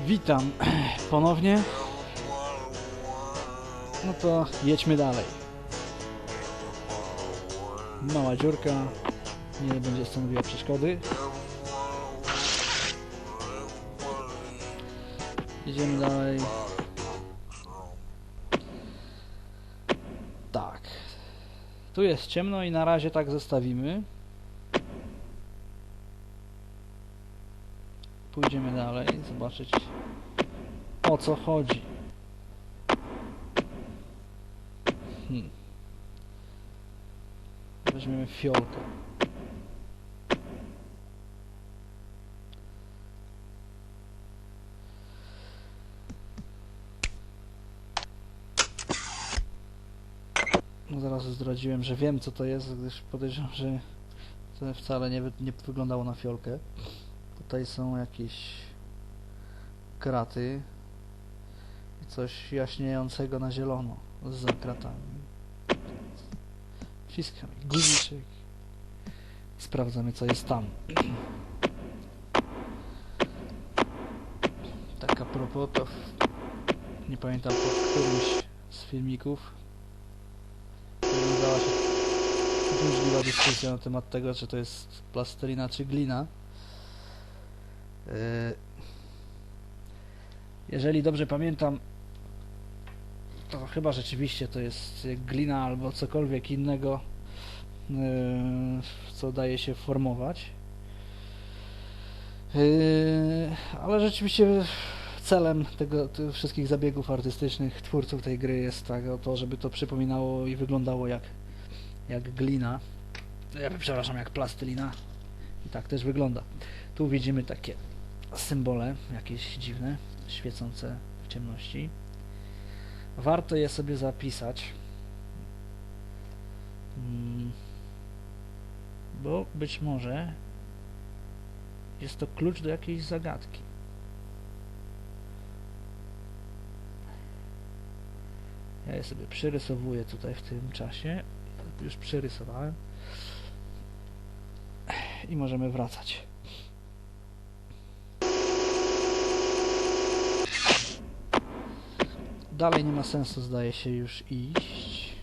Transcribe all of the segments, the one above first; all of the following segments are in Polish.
Witam ponownie. No to jedźmy dalej. Mała dziurka nie będzie stanowiła przeszkody. Jedziemy dalej. Tak. Tu jest ciemno i na razie tak zostawimy. Pójdziemy dalej, zobaczyć o co chodzi. Hmm. Weźmiemy fiolkę. No zaraz zdradziłem, że wiem co to jest, gdyż podejrzewam, że to wcale nie, nie wyglądało na fiolkę. Tutaj są jakieś kraty i coś jaśniejącego na zielono za kratami. Wciskamy guziczek. Sprawdzamy co jest tam. Tak a propos to nie pamiętam po którymś z filmików wiązała się burzliwa dyskusja na temat tego, czy to jest plastelina czy glina. Yy, Jeżeli dobrze pamiętam, to chyba rzeczywiście to jest glina albo cokolwiek innego, yy, co daje się formować. Yy, Ale rzeczywiście celem tego, tych wszystkich zabiegów artystycznych twórców tej gry jest tak, to, żeby to przypominało i wyglądało jak, jak glina. Ja, przepraszam, jak plastelina. I tak też wygląda. Tu widzimy takie symbole, jakieś dziwne, świecące w ciemności. Warto je sobie zapisać, Mm, bo być może jest to klucz do jakiejś zagadki. Ja je sobie przerysowuję tutaj w tym czasie. Już przerysowałem. I możemy wracać. Dalej nie ma sensu, zdaje się, już iść.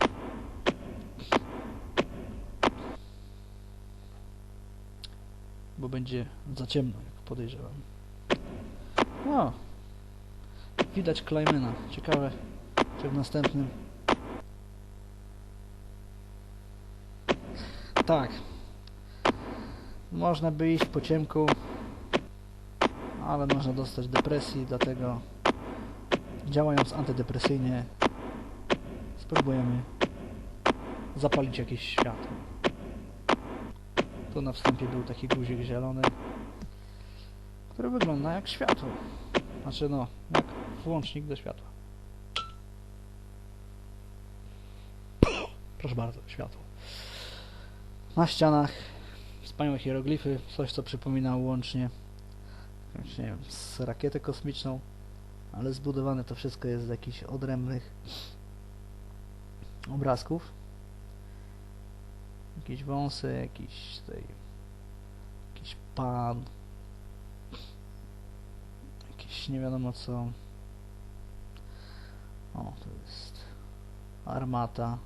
Bo będzie za ciemno, jak podejrzewam. O! Widać Klejmena. Ciekawe, czy w następnym... Tak. Można by iść po ciemku, ale można dostać depresji, dlatego działając antydepresyjnie spróbujemy zapalić jakieś światło. Tu na wstępie był taki guzik zielony, który wygląda jak światło. Znaczy no, jak włącznik do światła. Proszę bardzo, światło. Na ścianach wspaniałe hieroglify, coś co przypomina łącznie z rakietę kosmiczną, ale zbudowane to wszystko jest z jakichś odrębnych obrazków. Jakieś wąsy, jakiś tutaj jakiś pan, jakieś nie wiadomo co. O, to jest armata.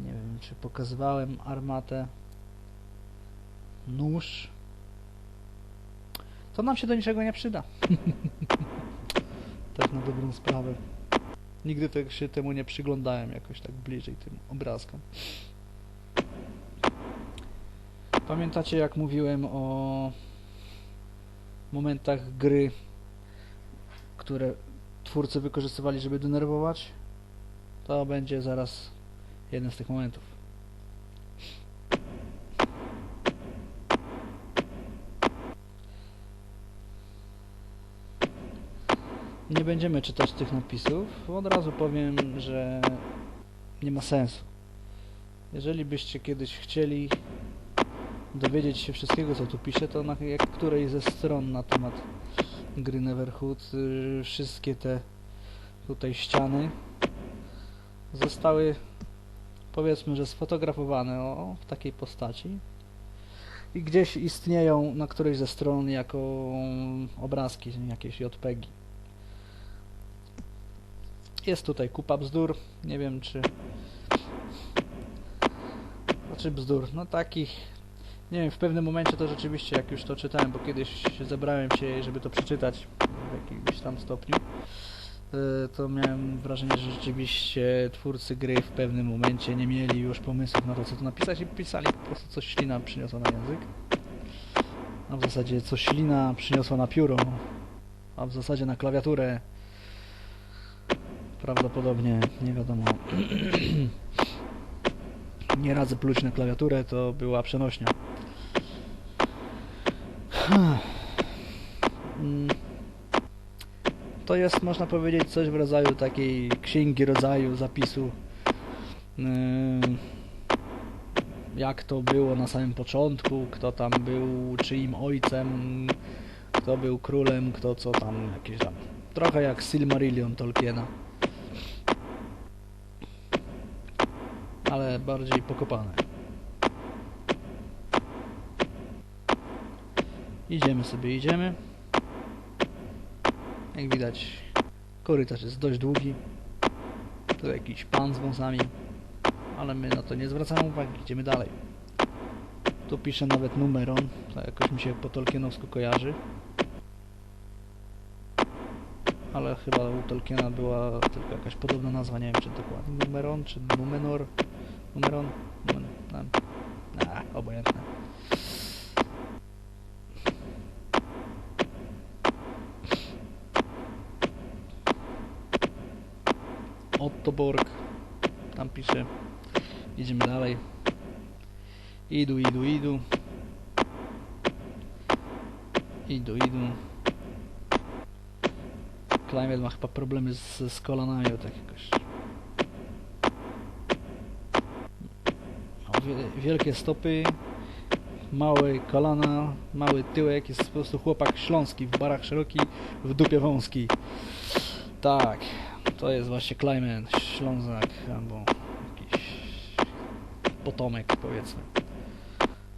Nie wiem, czy pokazywałem armatę. Nóż. To nam się do niczego nie przyda. tak na dobrą sprawę. Nigdy tak się temu nie przyglądałem jakoś tak bliżej tym obrazkom. Pamiętacie jak mówiłem o momentach gry, które twórcy wykorzystywali, żeby denerwować? To będzie zaraz jeden z tych momentów. Nie będziemy czytać tych napisów. Od razu powiem, że nie ma sensu. Jeżeli byście kiedyś chcieli dowiedzieć się wszystkiego, co tu pisze, to na jak której ze stron na temat gry Neverhood y, wszystkie te tutaj ściany zostały powiedzmy, że sfotografowane o, w takiej postaci i gdzieś istnieją na którejś ze stron jako obrazki, jakieś JPEGi. Jest tutaj kupa bzdur, nie wiem czy... Znaczy bzdur, no takich... Nie wiem, w pewnym momencie to rzeczywiście, jak już to czytałem, bo kiedyś zebrałem się, żeby to przeczytać w jakimś tam stopniu, y, to miałem wrażenie, że rzeczywiście twórcy gry w pewnym momencie nie mieli już pomysłów na to, co tu napisać i pisali po prostu coś ślina przyniosła na język. A w zasadzie coś ślina przyniosła na pióro, a w zasadzie na klawiaturę. Prawdopodobnie, nie wiadomo. nie radzę pluć na klawiaturę, to była przenośnia. To jest, można powiedzieć, coś w rodzaju takiej księgi rodzaju zapisu. Ym, Jak to było na samym początku, kto tam był czyim ojcem, kto był królem, kto co tam, jakieś tam. Trochę jak Silmarillion Tolkiena. Ale bardziej pokopane. Idziemy sobie, idziemy. Jak widać, korytarz jest dość długi. Tu jakiś pan z wąsami, ale my na to nie zwracamy uwagi, idziemy dalej. Tu pisze nawet numeron, to jakoś mi się po Tolkienowsku kojarzy. Ale chyba u Tolkiena była tylko jakaś podobna nazwa, nie wiem czy dokładnie numeron, czy numenor, numeron, numen, no, a, obojętne. Otto Borg. Tam pisze. Idziemy dalej. Idu, idu, idu. Idu, idu. Climate ma chyba problemy z, z kolanami, tak jakoś. Ma wie- wielkie stopy, małe kolana, mały tyłek, jest po prostu chłopak śląski, w barach szeroki, w dupie wąski. Tak, to jest właśnie Clement, Ślązak albo jakiś potomek powiedzmy.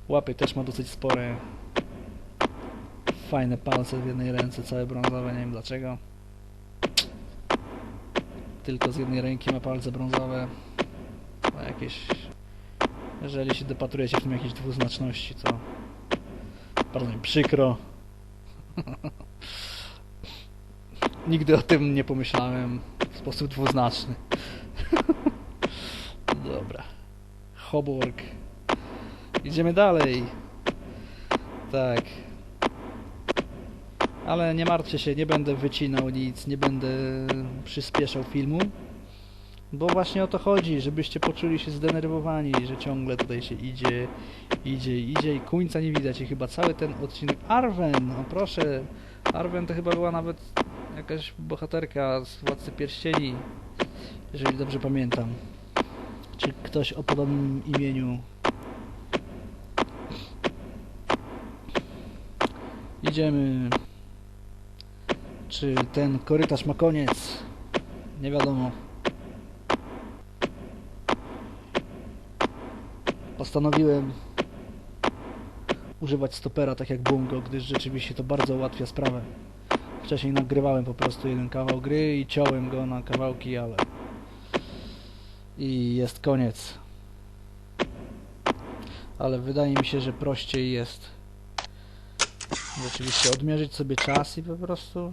Łapy też ma dosyć spore. Fajne palce w jednej ręce, całe brązowe, nie wiem dlaczego. Tylko z jednej ręki ma palce brązowe. No jakieś... Jeżeli się dopatrujecie w tym jakiejś dwuznaczności, to bardzo mi przykro. Nigdy o tym nie pomyślałem w sposób dwuznaczny. Dobra. Hoborg. Idziemy dalej. Tak. Ale nie martwcie się, nie będę wycinał nic, nie będę przyspieszał filmu. Bo właśnie o to chodzi, żebyście poczuli się zdenerwowani, że ciągle tutaj się idzie, idzie, idzie i końca nie widać. I chyba cały ten odcinek... Arwen! No proszę! Arwen to chyba była nawet jakaś bohaterka z Władcy Pierścieni, jeżeli dobrze pamiętam. Czy ktoś o podobnym imieniu. Idziemy. Czy ten korytarz ma koniec? Nie wiadomo. Postanowiłem używać stopera tak jak Bungo, gdyż rzeczywiście to bardzo ułatwia sprawę. Wcześniej nagrywałem po prostu jeden kawał gry i ciąłem go na kawałki, ale... I jest koniec. Ale wydaje mi się, że prościej jest rzeczywiście odmierzyć sobie czas i po prostu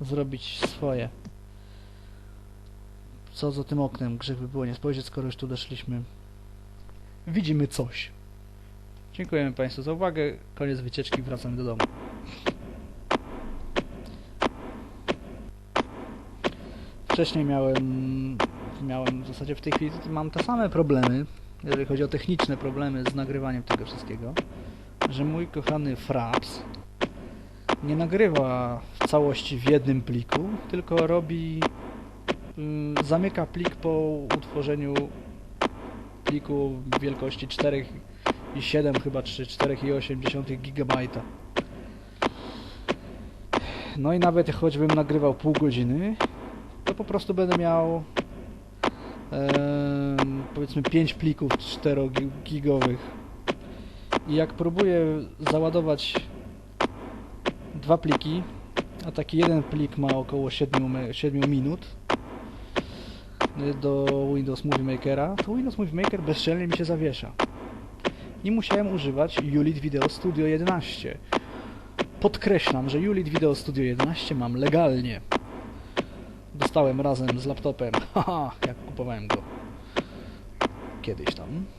zrobić swoje. Co za tym oknem? Grzech by było nie spojrzeć, skoro już tu doszliśmy. Widzimy coś. Dziękujemy Państwu za uwagę. Koniec wycieczki, wracamy do domu. Wcześniej miałem, miałem w zasadzie w tej chwili mam te same problemy, jeżeli chodzi o techniczne problemy z nagrywaniem tego wszystkiego, że mój kochany Fraps nie nagrywa w całości w jednym pliku, tylko robi, ym, zamyka plik po utworzeniu pliku wielkości 4,7 chyba, czy 4,8 gigabajta. No i nawet choćbym nagrywał pół godziny, to po prostu będę miał em, powiedzmy 5 plików 4 gigowych I jak próbuję załadować dwa pliki, a taki jeden plik ma około 7, me- 7 minut do Windows Movie Makera, to Windows Movie Maker bezczelnie mi się zawiesza. I musiałem używać Ulit Video Studio 11. Podkreślam, że Ulit Video Studio 11 mam legalnie. Dostałem razem z laptopem, haha, jak kupowałem go kiedyś tam.